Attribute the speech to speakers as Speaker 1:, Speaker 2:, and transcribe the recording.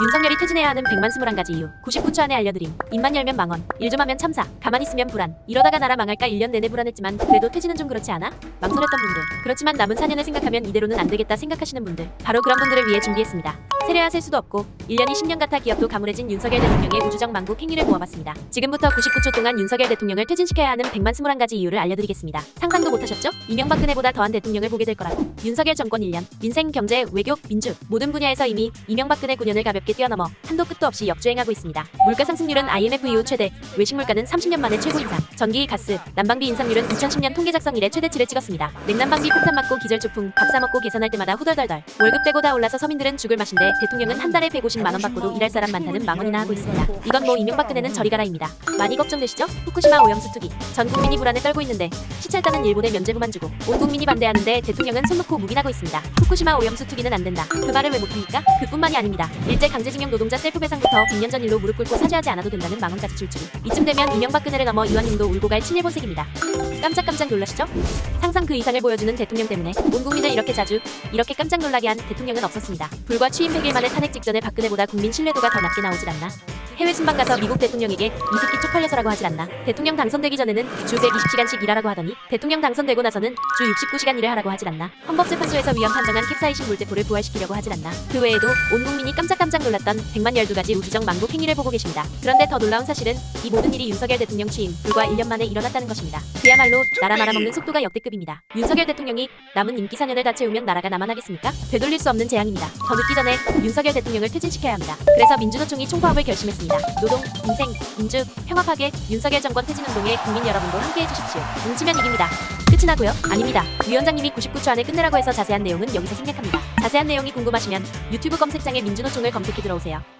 Speaker 1: 윤석열이 퇴진해야 하는 100만 21가지 이유 99초 안에 알려드림 입만 열면 망언 일 좀 하면 참사 가만히 있으면 불안. 이러다가 나라 망할까 1년 내내 불안했지만 그래도 퇴진은 좀 그렇지 않아? 망설였던 분들. 그렇지만 남은 4년을 생각하면 이대로는 안 되겠다 생각하시는 분들. 바로 그런 분들을 위해 준비했습니다 세려야 셀 수도 없고 1년이 10년 같아 기억도 가물해진 윤석열 대통령의 우주적 망국 행위를 모아봤습니다 지금부터 99초 동안 윤석열 대통령을 퇴진시켜야 하는 100만 21가지 이유를 알려드리겠습니다 상상도 못하셨죠? 이명박근혜보다 더한 대통령을 보게 될 거라고 윤석열 정권 1년 민생, 경제, 외교, 민주 모든 분야에서 이미 이명박근혜 9년을 가볍게 뛰어넘어 한도 끝도 없이 역주행하고 있습니다. 물가 상승률은 IMF 이후 최대, 외식 물가는 30년 만에 최고 인상, 전기, 가스, 난방비 인상률은 2010년 통계 작성 이래 최대치를 찍었습니다. 냉난방비 폭탄 맞고 기절초풍, 밥 사 먹고 계산할 때마다 후덜덜덜 월급 떼고 다 올라서 서민들은 죽을 맛인데 대통령은 한 달에 150만 원 받고도 일할 사람 많다는 망언이나 하고 있습니다. 이건 뭐 이명박근혜는 저리 가라입니다. 많이 걱정되시죠? 후쿠시마 오염수 투기 전 국민이 불안에 떨고 있는데 시찰단은 일본에 면제부만 주고 온 국민이 반대하는데 대통령은 손 놓고 묵인하고 있습니다. 후쿠시마 오염수 투기는 안 된다. 그 말을 왜 못합니까? 그뿐만이 아닙니다. 일제 강제징용 노동자 셀프 배상부터 100년 전 일로 무릎 꿇고 사죄하지 않아도 된다는 망언까지 줄줄. 이쯤 되면 이명박근혜를 넘어 이완님도 울고 갈 친일본색입니다. 깜짝깜짝 놀라시죠? 상상 그 이상을 보여주는 대통령 때문에 온 국민을 이렇게 자주 이렇게 깜짝 놀라게 한 대통령은 없었습니다. 불과 취임 100일 만에 탄핵 직전에 박근혜보다 국민 신뢰도가 더 낮게 나오질 않나? 해외 순방 가서 미국 대통령에게 이 새끼 쪽팔려서라고 하질 않나? 대통령 당선되기 전에는 주 120시간씩 일하라고 하더니 대통령 당선되고 나서는 주 69시간 일을 하라고 하질 않나? 헌법재판소에서 위헌 판정한 캡사이신 물대포를 부활시키려고 하질 않나? 그 외에도 온 국민이 깜짝깜짝 놀랐던 100만 12가지 우주적 망국 행위를 보고 계십니다. 그런데 더 놀라운 사실은 이 모든 일이 윤석열 대통령 취임 불과 1년 만에 일어났다는 것입니다. 그야말로 나라 말아먹는 속도가 역대급입니다. 윤석열 대통령이 남은 임기 4년을 다 채우면 나라가 남아나겠습니까? 되돌릴 수 없는 재앙입니다. 더 늦기 전에 윤석열 대통령을 퇴진시켜야 합니다. 그래서 민주노총이 총파업을 결심했습니다. 노동, 인생, 민주, 평화 파괴, 윤석열 정권 퇴진 운동에 국민 여러분도 함께해 주십시오. 뭉치면 이깁니다. 끝이 나고요? 아닙니다. 위원장님이 99초 안에 끝내라고 해서 자세한 내용은 여기서 생략합니다. 자세한 내용이 궁금하시면 유튜브 검색창에 민주노총을 검색해 들어오세요.